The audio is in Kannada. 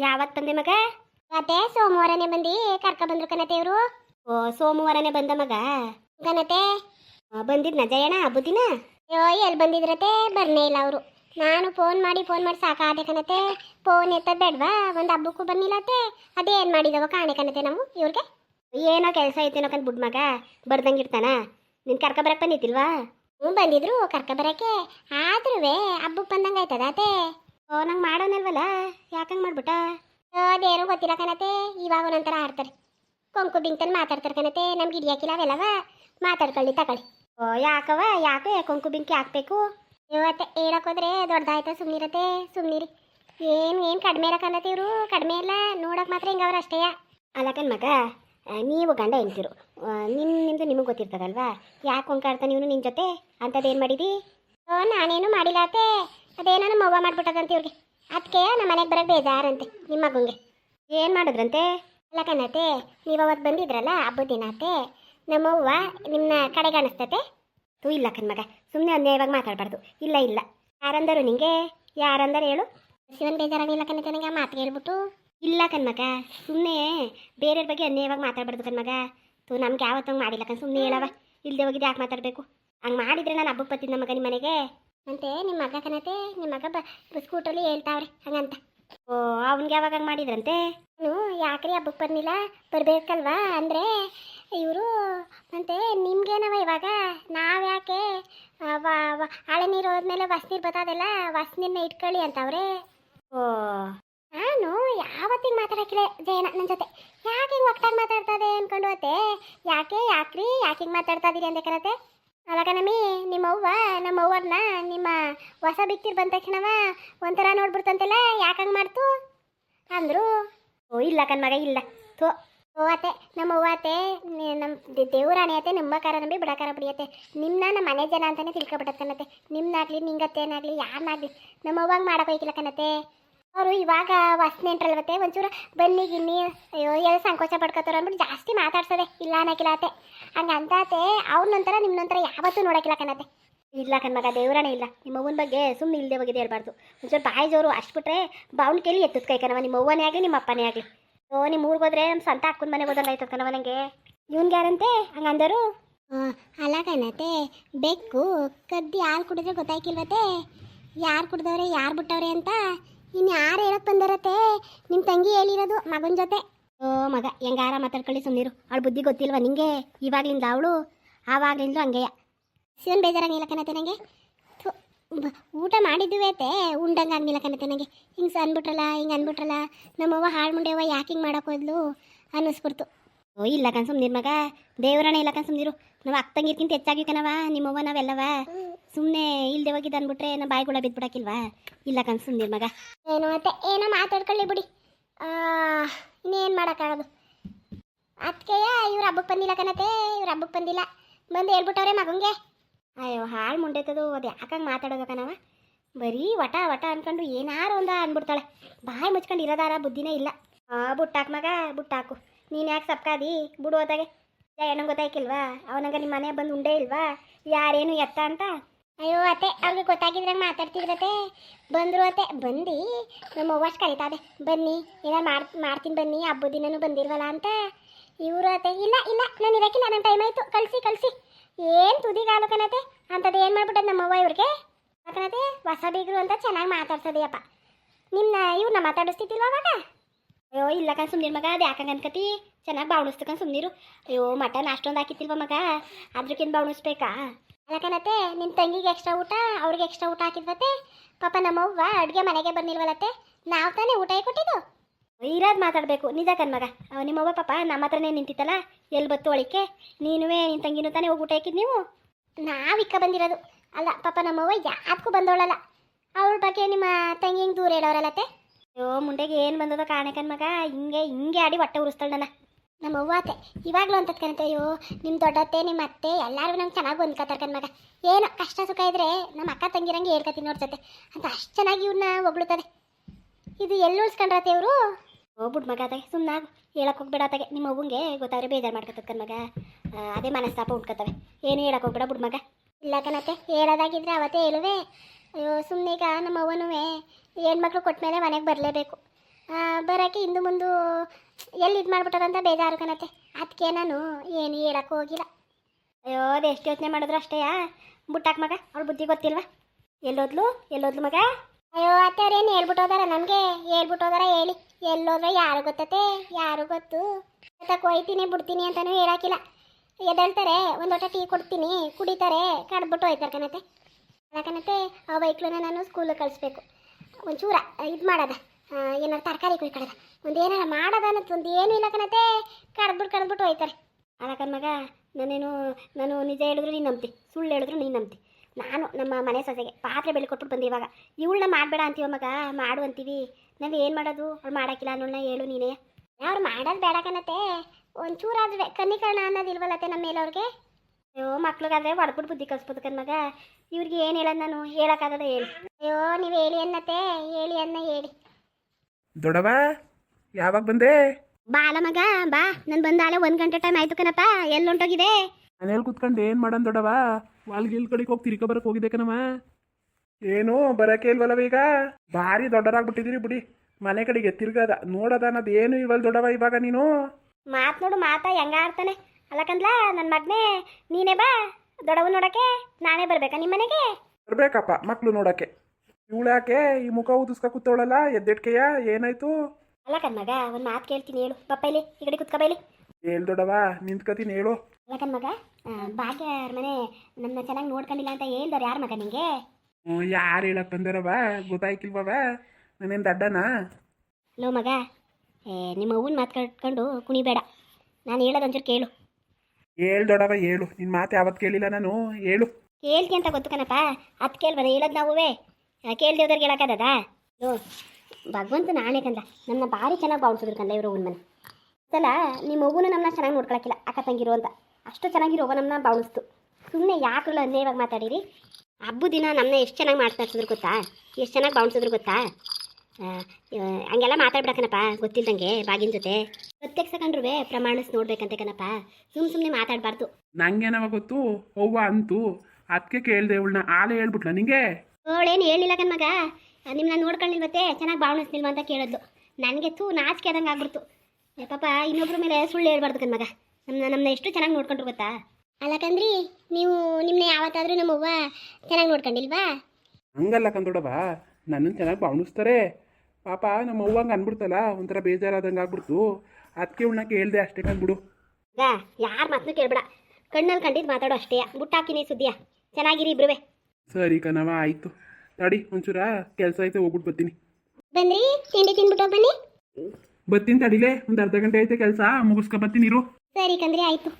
ಯಾವತ್ತು ಬಂದೆ ಮಗ? ಅದೇ ಸೋಮವಾರನೇ ಬಂದಿ ಕರ್ಕ ಬಂದ್ರು ಕಣತೆ ಇವರು. ಓ ಸೋಮವಾರನೇ ಬಂದ ಮಗ? ಕಣತೆ ಆ, ಬಂದಿದ್ನ ಜಯಣ ಹಬ್ಬದ ದಿನ? ಅಯ್ಯೋ ಎಲ್ಲಿ ಬಂದಿದ್ರತೆ? ಬರ್ನೇ ಇಲ್ಲ ಅವರು. ನಾನು ಫೋನ್ ಮಾಡಿ ಫೋನ್ ಮಾಡಿ ಸಾಕಾದೆ ಕಣತೆ ಫೋನ್ ಎತ್ತ ಬೇಡವಾ? ಒಂದು ಹಬ್ಬಕ್ಕೂ ಬಂದಿಲ್ಲತೆ ಅದೇ ಏನು ಮಾಡಿದವ ಕಾಣೆ ಕಣತೆ ನಾವು ಇವ್ರಿಗೆ? ಏನೋ ಕೆಲಸ ಐತೇನೋ ಕಂದ್ ಬುಡ್ ಮಗ ಬರ್ದಂಗೆ ಇರ್ತಾನ ನಿನ್ ಕರ್ಕ ಬರಕ್ ಬಂದಿದ್ದಿಲ್ವಾ? ಹ್ಞೂ ಬಂದಿದ್ರು ಕರ್ಕ ಬರಕ್ಕೆ ಆದ್ರೂ ಹಬ್ಬಕ್ಕೆ ಬಂದಂಗೆ ಆಯ್ತದ ಅತೆ ಓ ನಂಗೆ ಮಾಡೋನಲ್ವಲ್ಲ? ಯಾಕಂಗೆ ಮಾಡ್ಬಿಟ್ಟ? ದೇವ್ರು ಗೊತ್ತಿಲ್ಲ ಕಣತೆ. ಇವಾಗ ಒಂದೊಂಥರ ಆಡ್ತಾರೆ. ಕೊಂಕು ಬಿಂಕನ್ ಮಾತಾಡ್ತಾರೆ ಕಣತೆ. ನಮ್ಗೆ ಹಿಡಿಯಾಕಿಲ್ಲ ಅವೆಲ್ಲವ? ಮಾತಾಡ್ಕೊಳ್ಳಿ ತಗೊಳ್ಳಿ. ಓ ಯಾಕವ ಯಾಕೆ ಕೊಂಕು ಬಿಂಕಿ ಹಾಕ್ಬೇಕು? ಇವತ್ತೆ ಹೇಳಕ್ಕೋದ್ರೆ ದೊಡ್ಡದಾಯ್ತ ಸುಮ್ನಿರತ್ತೆ? ಸುಮ್ಮನಿರಿ ಏನು ಏನು ಕಡಿಮೆ ಇರಕಂದತಿ ಇವರು? ಕಡಿಮೆ ಇಲ್ಲ. ನೋಡೋಕೆ ಮಾತ್ರ ಹಿಂಗವ್ರ ಅಷ್ಟೇಯ ಅಲ್ಲ ಕಣ್ ಮಗ ನೀವು ಗಂಡ ಹೆಂಡ್ತಿರು. ನಿನ್ನಿಂದ ನಿಮಗೆ ಗೊತ್ತಿರ್ತದಲ್ವಾ? ಯಾಕೆ ಕೊಂಕಾಡ್ತಾನೆ ಇವನು ನಿನ್ನ ಜೊತೆ? ಅಂಥದ್ದೇನು ಮಾಡಿದಿ? ಓ ನಾನೇನು ಮಾಡಿಲ್ಲ ಅತ್ತೆ. ಅದೇನೋ ನಮ್ಮ ಅವ್ವ ಮಾಡ್ಬಿಟ್ಟದಂತೆ ಇವ್ರಿಗೆ. ಅದಕ್ಕೆ ನಮ್ಮ ಮನೆಗೆ ಬರೋಕ್ಕೆ ಬೇಜಾರಂತೆ ನಿಮ್ಮ ಮಗುಂಗೆ. ಏನು ಮಾಡಿದ್ರಂತೆ? ಅಲ್ಲ ಕಣತೆ ನೀವು ಅವತ್ತು ಬಂದಿದ್ರಲ್ಲ ಹಬ್ಬದ ದಿನ ಅತ್ತೆ. ನಮ್ಮವ್ವ ನಿಮ್ಮನ್ನ ಕಡೆಗೆ ಅನ್ನಿಸ್ತತೆ ತೂ ಇಲ್ಲ ಕಣ್ಮಗ ಸುಮ್ಮನೆ ಅನ್ಯಾಯವಾಗಿ ಮಾತಾಡಬಾರ್ದು. ಇಲ್ಲ ಇಲ್ಲ. ಯಾರಂದರು ನಿಂಗೆ? ಯಾರಂದರು ಹೇಳು. ಶಿವನ್ ಬೇಜಾರಾಗಿಲ್ಲ ಕಣತೆ ನನಗೆ ಮಾತು ಹೇಳ್ಬಿಟ್ಟು. ಇಲ್ಲ ಕಣ್ಮಗ ಸುಮ್ಮನೆ ಬೇರೆಯವ್ರ ಬಗ್ಗೆ ಅನ್ಯಾಯವಾಗಿ ಮಾತಾಡಬಾರ್ದು ಕಣ್ಮಗ ತೂ ನಮ್ಗೆ ಯಾವತ್ತಂಗೆ ಮಾಡಿಲ್ಲ ಕಣ್ ಸುಮ್ಮನೆ ಹೇಳವ ಇಲ್ಲದೆ ಹೋಗಿದ್ದು ಯಾಕೆ ಮಾತಾಡಬೇಕು? ಹಂಗೆ ಮಾಡಿದ್ರೆ ನಾನು ಹಬ್ಬಕ್ಕೆ ನಮ್ಮ ಮಗ ನಿಮ್ಮ ಮನೆಗೆ? ಅಂತೆ ನಿಮ್ಮ ಮಗ ಕಣತೆ ನಿಮ್ಮ ಮಗ ಬ ಸ್ಕೂಟಲ್ಲಿ ಹೇಳ್ತಾವ್ರೆ ಹಂಗಂತ. ಓ ಅವ್ನಿಗೆ ಯಾವಾಗ ಹಂಗೆ ಮಾಡಿದ್ರಂತೆ? ನಾನು ಯಾಕ್ರಿ ಹಬ್ಬಕ್ಕೆ ಬರ್ಲಿಲ್ಲ? ಬರ್ಬೇಕಲ್ವಾ? ಅಂದರೆ ಇವರು ಅಂತೆ ನಿಮ್ಗೇನವ ಇವಾಗ? ನಾವು ಯಾಕೆ ಹಳೆ ನೀರು ಹೋದ್ಮೇಲೆ ಹೊಸ ನೀರು ಬರ್ತದಲ್ಲ ಹೊಸ ನೀರನ್ನ ಇಟ್ಕೊಳ್ಳಿ ಅಂತವ್ರೆ. ಓ. ನಾನು ಯಾವತ್ತಿಗೆ ಮಾತಾಡಕ್ಕಿಲ್ಲ ಜಯನ ನನ್ನ ಜೊತೆ. ಯಾಕೆ ಹಿಂಗೆ ಒಟ್ಟಾಗಿ ಮಾತಾಡ್ತದೆ ಅನ್ಕೊಂಡು ಅತ್ತೆ ಯಾಕೆ ಯಾಕ್ರಿ? ಯಾಕೆ ಹಿಂಗೆ ಮಾತಾಡ್ತಾ ಇದೀರಿ ಅಂದೆ ಕರತೆ ಅವಾಗ ನಮ್ಮಿ ನಿಮ್ಮ ಅವ್ವ ನಮ್ಮ ಹೊಸ ಬಿಕ್ತಿರ್ ಬಂದ ತಕ್ಷಣವ ಒಂಥರ ನೋಡ್ಬಿಡ್ತಂತೆಲ್ಲ, ಯಾಕೆ ಹಂಗೆ ಮಾಡ್ತು? ಅಂದರು, ಓ, ಇಲ್ಲ ಕಣ್ಮಗ ಇಲ್ಲ. ಥೋ. ಓ, ಅತ್ತೆ ನಮ್ಮ ಅವ್ವ ಅತ್ತೆ ನಮ್ಮ ದೇವರಾಣಿ ಅತ್ತೆ, ನಮ್ಮ ಕಾರ ನಂಬಿ ಬಿಡಕಾರ ಬಿಡಿಯತ್ತೆ ನಿಮ್ಮನ್ನ ನಮ್ಮ ಮನೆ ಜನ ಅಂತಾನೆ ನಿಮ್ಮನ್ನಾಗಲಿ ನಿಮ್ಮನ್ನಾಗ್ಲಿ ನಿಂಗತ್ತೇನಾಗ್ಲಿ ಯಾರನ್ನಾಗಲಿ ನಮ್ಮ ಅವ್ವಂಗೆ ಹೋಗಿಲ್ಲ ಕಣತ್ತೆ ಅವರು ಇವಾಗ ಹೊಸ ನೆಂಟ್ರಲ್ವತ್ತೆ ಒಂಚೂರು ಬನ್ನಿ ಗಿನ್ನಿ, ಅಯ್ಯೋ, ಎಲ್ಲ ಸಂಕೋಚ ಪಡ್ಕೋತಾರ ಅಂದ್ಬಿಟ್ಟು ಜಾಸ್ತಿ ಮಾತಾಡ್ಸದೆ. ಇಲ್ಲ ಅನ್ನಕ್ಕಿಲ್ಲ ಅವ್ರ ನಂತರ ನಿಮ್ಮ ನಂತರ ಯಾವತ್ತೂ ನೋಡೋಕ್ಕಿಲ್ಲ ಕಣತ್ತೆ. ಇಲ್ಲ ಕಣ್ಮಗ ದೇವರಾಣೆ ಇಲ್ಲ. ನಿಮ್ಮ ಅವ್ವನ ಬಗ್ಗೆ ಸುಮ್ಮನೆ ಇಲ್ಲದೆ ಹೋಗಿದೆ ಹೇಳ್ಬಾರ್ದು. ಒಂಚೂರು ಬಾಯಿ ಜೋರು ಅಷ್ಟು ಬಿಟ್ರೆ ಬಾವ್ನ ಕೇಳಿ ಎತ್ತದ ಕೈ ಕಣವ ನಿಮ್ಮ ಅವ್ವನೇ ಆಗಲಿ, ನಿಮ್ಮ ಅಪ್ಪನೇ ಆಗಲಿ. ಓ, ನಿಮ್ಮ ಊರಿಗೆ ಹೋದ್ರೆ ನಮ್ಮ ಸ್ವಂತ ಅಕ್ಕನ ಮನೆಗೆ ಹೋದಂಗೆ ಆಯ್ತದ ಕಣವ ನನಗೆ ಇವ್ನಿಗೆ ಯಾರಂತೆ? ಹಂಗಂದರು ಅಲ್ಲ ಕಣತೆ ಬೆಕ್ಕು, ಕದ್ದಿ ಹಾಲು ಕುಡಿದ್ರೆ ಗೊತ್ತಾಯ್ಕಿಲ್ವತ್ತೆ? ಯಾರು ಕುಡ್ದವ್ರೆ, ಯಾರು ಬಿಟ್ಟವ್ರೆ ಅಂತ ಇನ್ನು ಯಾರು ಹೇಳಕ್ ಬಂದಿರತ್ತೆ? ನಿಮ್ಮ ತಂಗಿ ಹೇಳಿರೋದು ಮಗನ ಜೊತೆ. ಓ, ಮಗ, ಹೆಂಗಾರ ಮಾತಾಡ್ಕೊಳ್ಳಿ ಸುಮ್ಮನಿರು ಅವಳು ಬುದ್ಧಿ ಗೊತ್ತಿಲ್ವಾ ನಿಂಗೆ? ಇವಾಗ್ಲಿಂದ ಅವಳು ಆವಾಗ್ಲಿಂದ ಹಂಗೆಯ. ಸಿವನ್ ಬೇಜಾರಾಗಿಲ್ಲ ಕಣತೆ ನನಗೆ ಊಟ ಊಟ ಮಾಡಿದ್ದುವೇತೆ ಉಂಡಂಗೆ ಆಗ್ಲಿಲ್ಲ ಕಣತೆ ನನಗೆ ಹಿಂಗೆ ಅನ್ಬಿಟ್ರಲ್ಲ ಹಿಂಗೆ ಅನ್ಬಿಟ್ರಲ್ಲ ನಮ್ಮವ್ವ ಹಾಳು ಮುಂಡೆವ್ವ ಯಾಕೆ ಹಿಂಗೆ ಮಾಡಕ್ಕೆ ಹೋದ್ಲು ಅನ್ನಿಸ್ಬಿಡ್ತು. ಓ, ಇಲ್ಲ ಕಣ್ ಸುಮ್ಮನಿರು ಮಗ. ದೇವರಾಣೆ ಇಲ್ಲ ಕಣ್ ಸುಮ್ಮನಿರು ನಾವು ಅಕ್ಕಂಗಿರ್ಕಿಂತ ಹೆಚ್ಚಾಗಿ ಕಣವ ನಿಮ್ಮವ್ವ ನಾವೆಲ್ಲವ. ಸುಮ್ಮನೆ ಇಲ್ದೆ ಹೋಗಿದ್ದು ಅಂದ್ಬಿಟ್ರೆ ನಮ್ಮ ಬಾಯಿಗಳ ಬಿದ್ಬಿಡಕ್ಕಿಲ್ವಾ ಇಲ್ಲ ಕಣ್ ಸುಮ್ಮನೆ ಮಗ. ಏನೋ ಅತ್ತೆ ಏನೋ ಮಾತಾಡ್ಕೊಳ್ಳಿ ಬಿಡಿ. ಇನ್ನೇನು ಮಾಡೋಕ್ಕಾಗೋದು? ಅದಕ್ಕೆಯ ಇವ್ರು ಹಬ್ಬಕ್ಕೆ ಬಂದಿಲ್ಲ ಕಣತೆ, ಇವ್ರು ಹಬ್ಬಕ್ಕೆ ಬಂದಿಲ್ಲ. ಬಂದು ಹೇಳ್ಬಿಟ್ಟವ್ರೆ ಮಗಂಗೆ. ಅಯ್ಯೋ ಹಾಳು ಮುಂಡೆತದು ಅದು ಯಾಕಂಗೆ ಮಾತಾಡೋದು ಬರೀ ವಟ ವಟ ಅನ್ಕೊಂಡು ಏನಾರು ಒಂದ ಅಂದ್ಬಿಡ್ತಾಳೆ ಬಾಯಿ ಮುಚ್ಕೊಂಡು ಇರೋದಾರ ಬುದ್ಧಿನೇ ಇಲ್ಲ. ಆ, ಬುಟ್ಟಾಕ ಮಗ, ಬುಟ್ಟಾಕು. ನೀನು ಯಾಕೆ ಸಪ್ಕಾದಿ ಬಿಡು ಹೋದಾಗೆ ಏನೋ ಗೊತ್ತಾಯ್ಕಿಲ್ವಾ? ಅವನಾಗ ನಿಮ್ಮ ಮನೆ ಬಂದು ಉಂಡೇ ಇಲ್ವಾ? ಯಾರೇನು ಎತ್ತ ಅಂತ? ಅಯ್ಯೋ ಅತ್ತೆ, ಅವ್ರಿಗೆ ಗೊತ್ತಾಗಿದ್ರಂಗೆ ಮಾತಾಡ್ತಿದ್ರತೆ ಬಂದರು ಅತ್ತೆ. ಬಂದು. ನಮ್ಮ ಅವ್ವಷ್ಟು ಕರೀತಾದೆ ಬನ್ನಿ ಇಲ್ಲ ಮಾಡ್, ಮಾಡ್ತೀನಿ ಬನ್ನಿ. ಹಬ್ಬದ ದಿನನೂ ಬಂದಿಲ್ವಲ್ಲ ಅಂತ. ಇವರು ಅತ್ತೆ, ಇಲ್ಲ ಇಲ್ಲ, ನಾನು ಇರೋಕ್ಕಿಲ್ಲ ನನ್ನ ಟೈಮ್ ಆಯಿತು. ಕಳಿಸಿ ಕಳಿಸಿ. ಏನು ತುದಿ ಕಣತೆ ಅಂಥದ್ದು ಏನು ಮಾಡ್ಬಿಟ್ಟದ ನಮ್ಮವ್ವ ಇವ್ರಿಗೆ? ಯಾಕಂದ್ರೆ ಹೊಸ ಬೀಗರು ಅಂತ ಚೆನ್ನಾಗಿ ಮಾತಾಡ್ಸೋದೆಯಪ್ಪ. ನಿನ್ನ ಇವ್ರನ್ನ ಮಾತಾಡಿಸ್ತಿದ್ದಿಲ್ವ ಅವಾಗ? ಅಯ್ಯೋ, ಇಲ್ಲ ಕಣ್ ಸುಮ್ಮನೆ ಮಗ. ಅದು ಯಾಕಂಗೆ ಅನ್ಕತಿ? ಚೆನ್ನಾಗಿ ಬಾವಣಿಸ್ತಕಂಡು ಸುಮ್ನಿರು. ಅಯ್ಯೋ, ಮಟನ್ ಅಷ್ಟೊಂದು ಹಾಕಿತ್ತಿಲ್ವ ಮಗ? ಅದ್ರಕ್ಕಿಂತ ಬಾವಣಿಸ್ಬೇಕಾ? ಯಾಕನತ್ತೆ ನಿನ್ನ ತಂಗಿಗೆ ಎಕ್ಸ್ಟ್ರಾ ಊಟ ಅವ್ರಿಗೆ ಎಕ್ಸ್ಟ್ರಾ ಊಟ ಹಾಕಿದ್ವತ್ತೆ. ಪಾಪ ನಮ್ಮವ್ವ ಅಡುಗೆ ಮನೆಗೆ ಬಂದಿಲ್ವಲತ್ತೆ ನಾವು ತಾನೇ ಊಟ ಕೊಟ್ಟಿದ್ದು ಇರೋದು ಮಾತಾಡಬೇಕು. ನಿಜ ಕಣ್ಮಗ ಅವ ನಿಮ್ಮವ್ವ ಪಾಪ ನಮ್ಮ ಹತ್ರನೇ ನಿಂತಿತ್ತಲ್ಲ ಎಲ್ಲಿ ಬತ್ತು ಒಳಿಕೆ ನೀನುವೇ ನಿನ್ನ ತಂಗಿನೂ ತಾನೇ ಹೋಗಿ ಊಟ ಹಾಕಿದ್ ನೀವು? ಇಕ್ಕ ಬಂದಿರೋದು. ಅಲ್ಲ ಪಾಪ ನಮ್ಮವ್ವ ಯಾಕೂ ಬಂದವಳಲ್ಲ. ಅವಳ ಬಗ್ಗೆ ನಿಮ್ಮ ತಂಗಿ ಹಿಂಗೆ ದೂರ ಹೇಳೋರಲ್ಲತ್ತೆ? ಅಯ್ಯೋ ಮುಂಡೆಗೆ ಏನು ಬಂದದ ಕಾಣೆ ಕಣ್ಮಗ ಹಿಂಗೆ ಹಿಂಗೆ ಆಡಿ ಹೊಟ್ಟೆ ಉರಿಸ್ತಾಳೆ ನನ್ನ. ನಮ್ಮವ್ವ ಅತ್ತೆ, ಇವಾಗಲೂ ಅಂತ ಕಣತೆ ಅಯ್ಯೋ ನಿಮ್ಮ ದೊಡ್ಡತ್ತೆ ನಿಮ್ಮ ಅತ್ತೆ ಎಲ್ಲರೂ ನಂಗೆ ಚೆನ್ನಾಗಿ ಹೊಂದ್ಕೊತಾರೆ ಕಣ್ಮಗ ಏನು ಕಷ್ಟ ಸುಖ ಇದ್ರೆ ನಮ್ಮ ಅಕ್ಕ ತಂಗಿರಂಗೆ ಹೇಳ್ಕೊತೀನಿ ನೋಡ್ ಜೊತೆ. ಅಂತ ಅಷ್ಟು ಚೆನ್ನಾಗಿ ಇವ್ರನ್ನ ಹೊಗಳುತ್ತದೆ. ಇದು ಎಲ್ಲಿ ಉಳಿಸ್ಕೊಂಡ್ರತ್ತೆ ಇವರು? ಹೋಗ್ಬಿಟ್ಟು ಮಗ ಅದಾಗೆ ಸುಮ್ಮನಾಗು ಹೇಳಕ್ ಹೋಗ್ಬೇಡ ಅತ್ತಗೆ. ನಿಮ್ಮ ಅವ್ವಂಗೆ ಗೊತ್ತಾದ್ರೆ ಬೇಜಾರು ಮಾಡ್ಕೊತದ ಕಣ್ಮಗ ಅದೇ ಮನಸ್ತಾಪ ಉಟ್ಕೊತವೆ ಏನು ಹೇಳಕ್ ಹೋಗ್ಬೇಡ ಬಿಡ್ ಮಗ. ಇಲ್ಲ ಕಣತ್ತೆ ಹೇಳೋದಾಗಿದ್ರೆ ಅವತ್ತೇ ಹೇಳುವೆ. ಅಯ್ಯೋ ಸುಮ್ಮನೆ ಈಗ ನಮ್ಮ ಅವ್ವನೂ ಹೆಣ್ಮಕ್ಳು ಕೊಟ್ಟ ಮೇಲೆ ಮನೆಗೆ ಬರಲೇಬೇಕು. ಬರೋಕೆ ಇಂದು ಮುಂದು ಎಲ್ಲಿ ಇದು ಮಾಡ್ಬಿಟ್ಟದಂತ ಬೇಜಾರು ಕಣತ್ತೆ. ಅದಕ್ಕೆ ನಾನು ಏನು ಹೇಳಕ್ಕೆ ಹೋಗಿಲ್ಲ. ಅಯ್ಯೋ, ಅದು ಎಷ್ಟು ಯೋಚನೆ ಮಾಡಿದ್ರು ಅಷ್ಟೇಯಾ ಬುಟ್ಟಾಕ್ ಮಗ ಅವ್ಳ ಬುದ್ಧಿ ಗೊತ್ತಿಲ್ವಾ? ಎಲ್ಲೋದ್ಲು? ಎಲ್ಲೋದ್ಲು ಮಗ? ಅಯ್ಯೋ ಅತ್ತೆಯವ್ರೇನು ಹೇಳ್ಬಿಟ್ಟೋದಾರ ನನಗೆ ಹೇಳ್ಬಿಟ್ಟೋದಾರ ಹೇಳಿ. ಎಲ್ಲೋದ್ರೆ ಯಾರು ಗೊತ್ತತೆ ಯಾರು ಗೊತ್ತು? ಮತ್ತೆ ಕೊಯ್ತೀನಿ, ಬಿಡ್ತೀನಿ ಅಂತಲೂ ಹೇಳಾಕಿಲ್ಲ. ಎದ್ದೇಳ್ತಾರೆ, ಒಂದು ಲೋಟ ಟೀ ಕೊಡ್ತೀನಿ, ಕುಡಿತಾರೆ ಕಡ್ಬಿಟ್ಟು ಹೋಯ್ತಾರೆ ಕಣತೆ ಯಾಕನತೆ ಆ ಬೈಕ್ಲನ್ನ ನಾನು ಸ್ಕೂಲಿಗೆ ಕಳಿಸ್ಬೇಕು. ಒಂಚೂರ ಇದು ಮಾಡೋದ. ಏನಾರು ತರಕಾರಿ ಕುಯ್ಕೊಳ್ಳೋದ ಒಂದು ಏನಾರ ಅನ್ನೋದು ಒಂದು ಏನೂ ಇಲ್ಲ ಕಣತೆ ಕಡ್ದ್ಬಿಟ್ಟು ಕಡ್ಬಿಟ್ಟು ಹೋಯ್ತಾರೆ. ಅಲ್ಲ ಮಗ, ನಾನೇನು, ನಾನು ನಿಜ ಹೇಳಿದ್ರು ನೀನು ನಂಬ್ತಿ. ಸುಳ್ಳು ಹೇಳಿದ್ರು ನೀನು ನಂಬ್ತಿ. ನಾನು ನಮ್ಮ ಮನೆ ಸೊಸೆಗೆ ಪಾತ್ರೆ ಬೆಳೆ ಕೊಟ್ಬಿಟ್ಟು ಬಂದೆ ಇವಾಗ. ಇವಳನ್ನ ಮಾಡಬೇಡ ಅಂತೀವ ಮಗ, ಮಾಡು ಅಂತೀವಿ. ನಾವು ಏನು ಮಾಡೋದು? ಅವ್ಳು ಮಾಡೋಕ್ಕಿಲ್ಲ ಅನ್ನೋಳನ್ನ ಹೇಳು ನೀನೇ. ಅವ್ರು ಮಾಡೋದು ಬೇಡ ಕಣತೆ ಒಂಚೂರಾದ್ರೆ ಕನ್ನಿಕರಣ ಅನ್ನೋದಿಲ್ವಲ್ಲತ್ತೆ ನಮ್ಮ ಮೇಲೆ ಅವ್ರಿಗೆ ಅಯ್ಯೋ, ಮಕ್ಳಿಗಾದ್ರೆ ಹೊಡ್ಬಿಟ್ಟು ಬುದ್ಧಿ ಕಲಿಸ್ಬೋದು ಕಣ್ ಮಗ. ಇವ್ರಿಗೆ ಏನು ಹೇಳೋದು ನಾನು? ಹೇಳೋಕ್ಕಾಗದ ಹೇಳಿ. ಅಯ್ಯೋ, ನೀವು ಹೇಳಿ ಅನ್ನತ್ತೆ. ಹೇಳಿ ಅನ್ನ ಹೇಳಿ. ದೊಡವ ಯಾವಾಗ ಬಂದೆ? ಬಾಲ ಮಗ ಬಾ. ನಾನು ಬಂದಾಲೆ ಒಂದು ಗಂಟೆ ಟೈಮ್ ಆಯ್ತು ಕಣಪ್ಪ. ಎಲ್ಲಿ ಹೊಂಟೋಗಿದೆ ಮನೇಲಿ ಕುತ್ಕೊಂಡು ಏನು ಮಾಡನ್ ದೊಡವ ವಾಲ್ಗಿಲ್ ಕಡೆಗೆ ಹೋಗಿ ತಿರ್ಕೊ ಬರಕ್ಕೆ ಹೋಗಿದ್ದೆ ಕಣವ ಏನು ಬರಕ್ಕೆ ಇಲ್ವಲ್ಲವ ಈಗ? ಭಾರಿ ದೊಡ್ಡರಾಗ್ಬಿಟ್ಟಿದ್ದೀರಿ ಬಿಡಿ. ಮನೆ ಕಡೆಗೆ ತಿರ್ಗದ. ನೋಡದ ಅನ್ನೋದು ಏನು ಇವಲ್ ದೊಡವ ಇವಾಗ ನೀನು? ಮಾತ್ ನೋಡು ಮಾತಾ ಹೆಂಗ ಆಡ್ತಾನೆ. ಅಲ್ಲಕಂದ್ಲ ನನ್ನ ಮಗನೇ ನೀನೇ ಬಾ. ದೊಡವ ನೋಡಕ್ಕೆ ನಾನೇ ಬರ್ಬೇಕಾ ನಿಮ್ಮ ಮನೆಗೆ? ಬರ್ಬೇಕಪ್ಪ ಮಕ್ಳು ನೋಡಕ್ಕೆ. ಇವಳ್ಯಾಕೆ ಈ ಮುಖ ಊದಿಸ್ಕ ಕೂತವಳಲ್ಲ ಎದ್ದೆಟ್ಕೆಯ? ಏನಾಯ್ತು? ಅಲ್ಲ ಮಗ ಒಂದು ಮಾತು ಕೇಳ್ತೀನಿ ಹೇಳು. ಪಪ್ಪ ಇಲ್ಲಿ ಈ ಕಡೆ ಕುತ್ಕೊ ಬೈಲಿ ಹೇಳ್ ದೊಡವ ನಿಂತ್ಕತೀನಿ ಹೇಳು. ಅಲ್ಲ ಮಗ ಆ, ಭಾಗ್ಯ ಅವ್ರ ಮನೆ ನನ್ನ ಚೆನ್ನಾಗಿ ನೋಡ್ಕೊಂಡಿಲ್ಲ ಅಂತ ಹೇಳ್ದವ್ರು ಯಾರು ಮಗ ನಿಂಗೆ? ಯಾರು ಹೇಳಕ್ ಬಂದಾರವ ಗೊತ್ತಾಯ್ಕಿಲ್ವವ ನಾನೇನು ದಡ್ಡನಾ? ಹಲೋ ಮಗ ಏ ನಿಮ್ಮ ಅವ್ವನ ಮಾತು ಕಟ್ಕೊಂಡು ಕುಣಿಬೇಡ. ನಾನು ಹೇಳೋದು ಒಂಚೂರು ಕೇಳು. ಹೇಳ್ ದೊಡವ ಹೇಳು. ನಿನ್ನ ಮಾತು ಯಾವತ್ತು ಕೇಳಿಲ್ಲ ನಾನು. ಹೇಳು. ಕೇಳ್ತಿ ಅಂತ ಗೊತ್ತು ಕಣಪ್ಪ. ಅದು ಕೇಳ್ಬಾರ ಹೇಳೋದು ನಾವುವೇ. ಕೇಳ್ದೇವ್ರಿಗೆ ಹೇಳಕ್ಕದ ಓ ಭಗವಂತ ನಾನೇ ಕಂದ. ನನ್ನ ಭಾರಿ ಚೆನ್ನಾಗಿ ಬಾವಿಸಿದ್ರು ಕಂದ ಇವರು ಮನೆ. ಸಲ ನಿಮ್ಮ ಮಗುನ ನಮ್ಮನ್ನ ಚೆನ್ನಾಗಿ ನೋಡ್ಕೊಳಕ್ಕಿಲ್ಲ, ಅಕ್ಕ ತಂಗಿರು ಅಂತ. ಅಷ್ಟು ಚೆನ್ನಾಗಿರೋ ನಮ್ಮನ್ನ ಬಾವಿಸ್ತು ಸುಮ್ಮನೆ ಯಾಕಲ್ಲ ಅನ್ಯಾಯವಾಗಿ ಮಾತಾಡಿರಿ? ಹಬ್ಬ ದಿನ ನಮ್ಮನ್ನ ಎಷ್ಟು ಚೆನ್ನಾಗಿ ಮಾಡ್ತಾಯಿಸಿದ್ರು ಗೊತ್ತಾ? ಎಷ್ಟು ಚೆನ್ನಾಗಿ ಬಾವಿಸಿದ್ರು ಗೊತ್ತಾ? ಹಂಗೆಲ್ಲ ಮಾತಾಡ್ಬಿಡಕ್ಕನಪ್ಪ ಗೊತ್ತಿಲ್ದಂಗೆ ಬಾಗಿನ ಜೊತೆ. ಪ್ರತ್ಯಕ್ಷ ಪ್ರಮಾಣಿಸ್ ನೋಡ್ಬೇಕಂತೆ ಕಣಪ್ಪ. ಸುಮ್ ಸುಮ್ಮನೆ ಮಾತಾಡಬಾರ್ದು. ನಂಗೇನವ ಗೊತ್ತು? ಅವ್ವ ಅಂತೂ ಅದಕ್ಕೆ ಕೇಳ್ದೆ ಇವಳನ್ನ, ಆಲೆ ಹೇಳ್ಬಿಟ್ಲ ನಿಂಗೆ? ಅವಳೇನು ಹೇಳಿಲ್ಲ ಕಣ್ಮಗ ನಿಮ್ಮನ್ನ ನೋಡ್ಕೊಂಡಿಲ್ವತ್ತೆ ಚೆನ್ನಾಗಿ ಭಾವನಿಸ್ನಿಲ್ವ ಅಂತ ಕೇಳಿದ್ಲು ನನಗೆ ತೂ ನಾಚಿಕೆ ಆದಂಗೆ ಆಗ್ಬಿಡ್ತು. ಏ ಪಾಪ ಇನ್ನೊಬ್ಬರ ಮೇಲೆ ಸುಳ್ಳು ಹೇಳ್ಬಾರ್ದು ಕಣ್ಮಗ ನಮ್ಮನ್ನ ನಮ್ಮನ್ನ ಎಷ್ಟು ಚೆನ್ನಾಗಿ ನೋಡ್ಕೊಂಡ್ರು ಗೊತ್ತಾ? ಅಲ್ಲಕಂದ್ರಿ ನೀವು ನಿಮ್ಮನ್ನ ಯಾವತ್ತಾದ್ರೂ ನಮ್ಮವ್ವ ಚೆನ್ನಾಗಿ ನೋಡ್ಕೊಂಡಿಲ್ವಾ? ಹಂಗಲ್ಲ ಬಾ ನನ್ನನ್ನು ಚೆನ್ನಾಗಿ ಭಾವನಿಸ್ತಾರೆ ಪಾಪ ನಮ್ಮ ಅವ್ವಂಗೆ ಅನ್ಬಿಡ್ತಲ್ಲ ಒಂಥರ ಬೇಜಾರಾದಂಗೆ ಆಗ್ಬಿಡ್ತು. ಅದಕ್ಕೆ ಉಣ್ಣಕ್ಕೆ ಕೇಳ್ದೆ ಅಷ್ಟೇ ಕಂದ್ಬಿಡು ಯಾರು ಯಾರ ಮಾತನ್ನು ಕೇಳ್ಬೇಡ. ಕಣ್ಣಲ್ಲಿ ಕಂಡಿದ್ದು ಮಾತಾಡೋ ಅಷ್ಟೇ. ಬುಟ್ಟಾಕಿನಿ ಸುದ್ದಿಯ. ಚೆನ್ನಾಗಿರಿ ಇಬ್ರುವೆ. ಸರಿ ಕಣವ ಆಯಿತು. ತಡಿ ಒಂಚೂರ ಕೆಲಸ ಐತೆ ಹೋಗ್ಬಿಟ್ಟು ಬರ್ತೀನಿ. ಬಂದ್ರಿ? ತಿಂಡಿ ತಿನ್ಬಿಟ್ಟು ಬನ್ನಿ. ಬರ್ತೀನಿ ತಡಿಲೇ ಒಂದು ಅರ್ಧ ಗಂಟೆ ಐತೆ ಕೆಲಸ ಮುಗಿಸ್ಕೊ ಬರ್ತೀನಿ ಇರು. ಸರಿ ಕಂದ್ರಿ ಆಯ್ತು.